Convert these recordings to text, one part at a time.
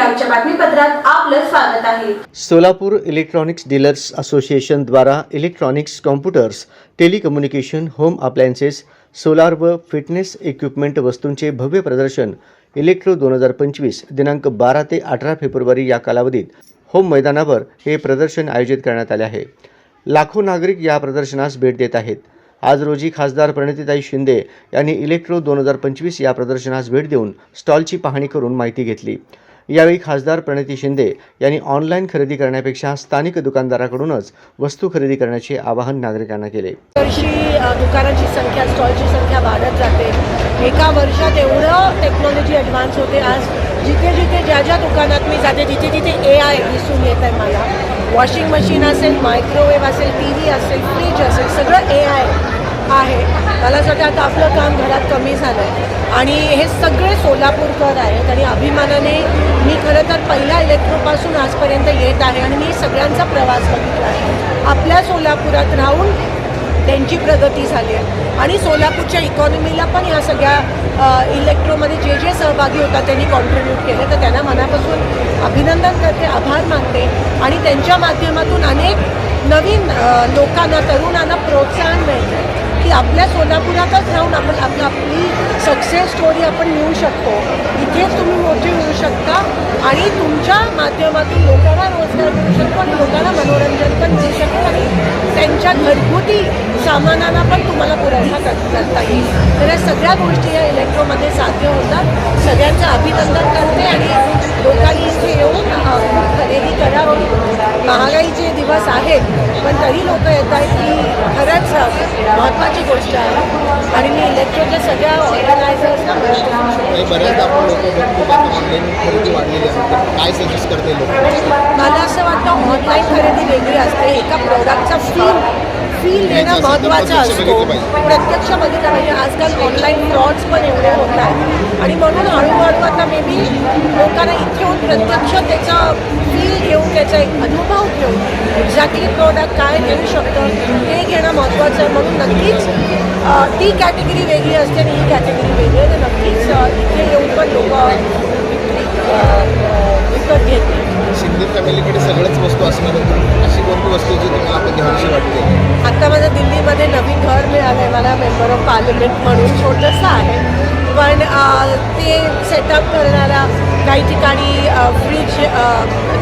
आपलं स्वागत आहे. सोलापूर इलेक्ट्रॉनिक्स डीलर्स असोसिएशन द्वारा electronics computers telecommunication home appliances solar व फिटनेस इक्विपमेंट वस्तूंचे भव्य प्रदर्शन इलेक्ट्रो दोन हजार पंचवीस दिनांक बारा ते अठरा फेब्रुवारी या कालावधीत होम मैदानावर हे प्रदर्शन आयोजित करण्यात आले आहे. लाखो नागरिक या प्रदर्शनास भेट देत आहेत. आज रोजी खासदार प्रणितीताई शिंदे यांनी इलेक्ट्रो दोन हजार पंचवीस या प्रदर्शनास भेट देऊन स्टॉलची पाहणी करून माहिती घेतली. यावेळी खासदार प्रणिती शिंदे यांनी ऑनलाईन खरेदी करण्यापेक्षा स्थानिक दुकानदाराकडूनच वस्तू खरेदी करण्याचे आवाहन नागरिकांना केले. वर्षी दुकानाची संख्या स्टॉलची संख्या वाढत जाते. एका वर्षात एवढं टेक्नॉलॉजी ॲडव्हान्स होते आज. जिथे जिथे ज्या ज्या दुकानात मी जाते तिथे तिथे ए आय दिसून येत आहे मला. वॉशिंग मशीन असेल मायक्रोवेव्ह असेल टी व्ही असेल फ्रीज असेल सगळं ए आय आहे. मला असं वाटतं आता आपलं काम घरात कमी झालं आहे आणि हे सगळे सोलापूरकर आहेत आणि अभिमानाने मी खरं तर पहिल्या इलेक्ट्रोपासून आजपर्यंत येत आहे आणि मी सगळ्यांचा प्रवास बघितला आहे. आपल्या सोलापुरात राहून त्यांची प्रगती झाली आहे. आणि सोलापूरच्या इकॉनॉमीला पण या सगळ्या इलेक्ट्रोमध्ये जे जे सहभागी होतात त्यांनी कॉन्ट्रीब्यूट केले. तर त्यांना मनापासून अभिनंदन करते आभार मानते. आणि त्यांच्या माध्यमातून अनेक नवीन लोकांना तरुणांना प्रोत्साहन मिळतं. की आपल्या सोलापुरातच राहून आपण आपलं आपली सक्सेस स्टोरी आपण मिळू शकतो. इथेच तुम्ही मोठी होऊ शकता आणि तुमच्या माध्यमातून लोकांना रोजगार मिळू शकतो आणि लोकांना मनोरंजन पण मिळू शकतो आणि त्यांच्या घरगुती सामानाला पण तुम्हाला पुरवठा करता येईल. तर या सगळ्या गोष्टी या इलेक्ट्रोमध्ये साध्य होतात. सगळ्यांचं अभिनंदन करते आणि लोकांनी इथे येऊन खरेदी करा महागाईचे दिवस आहेत पण तरी लोक येत आहेत ही खरंच महत्त्वाची गोष्ट आहे. आणि मी इलेक्ट्रोच्या सगळ्या ऑर्गनायझर्सना आणि बऱ्याचदा आपण लोक बघतो की ऑनलाईन खरेदी वाढलेली असते तर काय सजेस्ट करते लोक? मला असं वाटतं ऑनलाईन खरेदी वेगळी असते. एका प्रोडक्टचा फील फील देणं महत्त्वाचं असतो. प्रत्यक्ष बघितलं पाहिजे. आजकाल ऑनलाईन फ्रॉड्स पण एवढे होत आहेत आणि म्हणून हळूहळू आता मे बी लोकांना इथे येऊन प्रत्यक्ष त्याचा फील घेऊन त्याचा एक अनुभव घेऊन एक्झॅक्टली प्रोडक्ट काय देऊ शकतं ते घेणं महत्त्वाचं आहे. म्हणून नक्कीच ती कॅटेगरी वेगळी असते आणि ही कॅटेगरी वेगळी आहे. तर नक्कीच इथे येऊन पण लोक फॅमिलीकडे सगळ्याच वस्तू असणार होत्या अशी कोणती वस्तू जी तुम्हाला आता घ्यावीशी वाटते? आता माझं दिल्लीमध्ये नवीन घर मिळालं आहे मला मेंबर ऑफ पार्लमेंट म्हणून छोटंसं आहे. पण ते सेटअप करण्याला काही ठिकाणी फ्रीज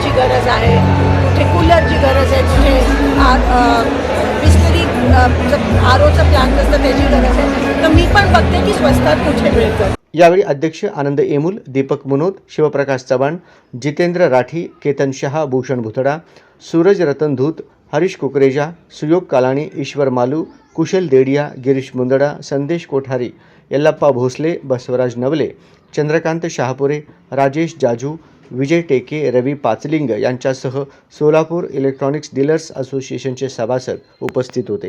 ची गरज आहे. कुठे कूलरची गरज आहे कुठे बिस्तरी आरोचं प्लॅन असतं त्याची गरज आहे. तर मी पण बघते की स्वस्तात कुठे मिळतं. यावेळी अध्यक्ष आनंद एमुल दीपक मुनोद शिवप्रकाश चव्हाण जितेंद्र राठी केतन शहा भूषण भुतडा सूरज रतन धूत हरीश कुकरेजा सुयोग कालाणी ईश्वर मालू कुशल देडिया गिरीश मुंदडा संदेश कोठारी यल्लप्पा भोसले बसवराज नवले चंद्रकांत शहापुरे राजेश जाजू विजय टेके रवी पाचलिंग यांच्यासह सोलापूर इलेक्ट्रॉनिक्स डीलर्स असोसिएशनचे सभासद उपस्थित होते.